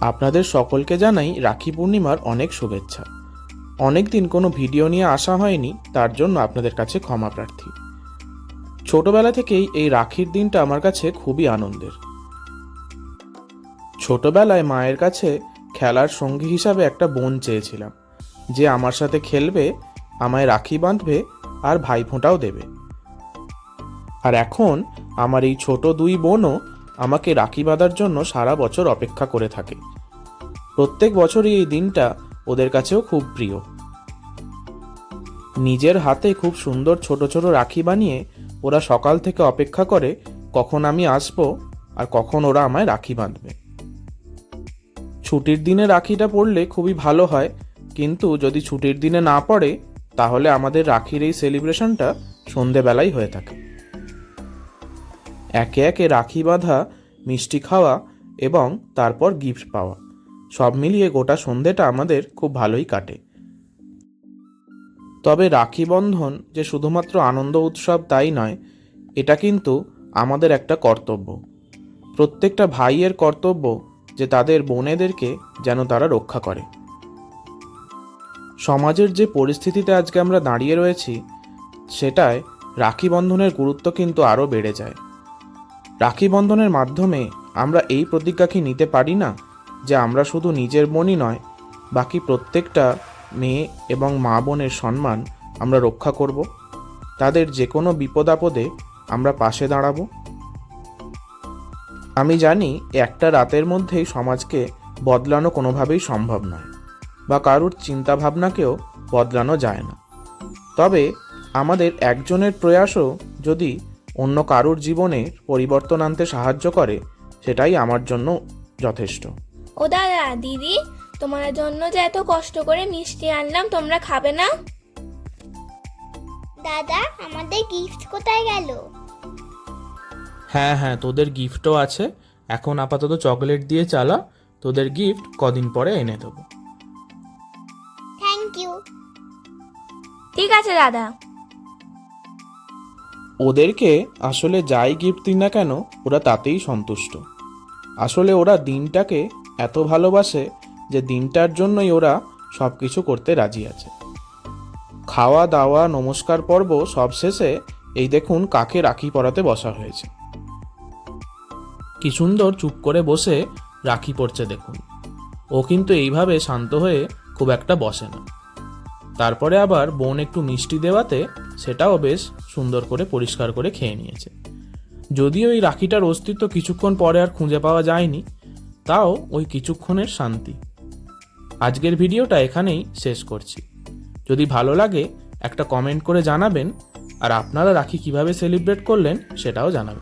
আপনাদের সকলকে জানাই রাখি পূর্ণিমার অনেক শুভেচ্ছা। অনেক দিন কোনো ভিডিও নিয়ে আসা হয়নি, তার জন্য আপনাদের কাছে ক্ষমা প্রার্থী। ছোটবেলা থেকেই এই রাখির দিনটা আমার কাছে খুবই আনন্দের। ছোটবেলায় মায়ের কাছে খেলার সঙ্গী হিসাবে একটা বোন চেয়েছিলাম, যে আমার সাথে খেলবে, আমায় রাখি বাঁধবে আর ভাইফোঁটাও দেবে। আর এখন আমার এই ছোট দুই বোনও আমাকে রাখি বাঁধার জন্য সারা বছর অপেক্ষা করে থাকে। প্রত্যেক বছরই এই দিনটা ওদের কাছেও খুব প্রিয়। নিজের হাতে খুব সুন্দর ছোট ছোট রাখি বানিয়ে ওরা সকাল থেকে অপেক্ষা করে কখন আমি আসব আর কখন ওরা আমায় রাখি বাঁধবে। ছুটির দিনে রাখিটা পড়লে খুবই ভালো হয়, কিন্তু যদি ছুটির দিনে না পড়ে, তাহলে আমাদের রাখির এই সেলিব্রেশনটা সন্ধেবেলাই হয়ে থাকে। একে একে রাখি বাঁধা, মিষ্টি খাওয়া এবং তারপর গিফট পাওয়া। সব মিলিয়ে গোটা সন্ধেটা আমাদের খুব ভালোই কাটে। তবে রাখি বন্ধন যে শুধুমাত্র আনন্দ উৎসব তাই নয়, এটা কিন্তু আমাদের একটা কর্তব্য। প্রত্যেকটা ভাইয়ের কর্তব্য যে তাদের বোনেদেরকে যেন তারা রক্ষা করে। সমাজের যে পরিস্থিতিতে আজকে আমরা দাঁড়িয়ে রয়েছি, সেটায় রাখি বন্ধনের গুরুত্ব কিন্তু আরও বেড়ে যায়। রাখি বন্ধনের মাধ্যমে আমরা এই প্রতিজ্ঞা কি নিতে পারি না যে আমরা শুধু নিজের বোনই নয়, বাকি প্রত্যেকটা মেয়ে এবং মা বোনের সম্মান আমরা রক্ষা করব? তাদের যে কোনো বিপদ আপদে আমরা পাশে দাঁড়াবো? আমি জানি একটা রাতের মধ্যেই সমাজকে বদলানো কোনোভাবেই সম্ভব নয় বা কারুর চিন্তাভাবনাকেও বদলানো যায় না। তবে আমাদের একজনের প্রয়াসও যদি অন্য কারুর জীবনে পরিবর্তন আনতে সাহায্য করে সেটাই আমার জন্য যথেষ্ট। ও দাদা দিদি তোমার জন্য যে এত কষ্ট করে মিষ্টি আনলাম তোমরা খাবে না? দাদা আমাদের গিফট কোথায় গেল? হ্যাঁ হ্যাঁ তোদের গিফটও আছে। এখন আপাতত চকলেট দিয়ে চালা তোদের গিফট কদিন পরে এনে দেবো। থ্যাংক ইউ ঠিক আছে দাদা। ওদেরকে আসলে যাই গিফট দিন না কেন, ওরা তাতেই সন্তুষ্ট। আসলে ওরা দিনটাকে এত ভালোবাসে যে দিনটার জন্যই ওরা সব কিছু করতে রাজি আছে। খাওয়া, দাওয়া, নমস্কার পর্ব সব শেষে এই দেখুন কাকে রাখি পরাতে বসা হয়েছে। কি সুন্দর চুপ করে বসে রাখি পড়ছে দেখুন। ও কিন্তু এইভাবে শান্ত হয়ে খুব একটা বসে না। তারপরে আবার বোন একটু মিষ্টি দেওয়াতে সেটাও বেশ সুন্দর করে পরিষ্কার করে খেয়ে নিয়েছে। যদিও এই রাখিটার অস্তিত্ব কিছুক্ষণ পরে আর খুঁজে পাওয়া যায়নি, তাও ওই কিছুক্ষণের শান্তি। আজকের ভিডিওটা এখানেই শেষ করছি। যদি ভালো লাগে, একটা কমেন্ট করে জানাবেন, আর আপনারা রাখি কীভাবে সেলিব্রেট করলেন সেটাও জানাবেন।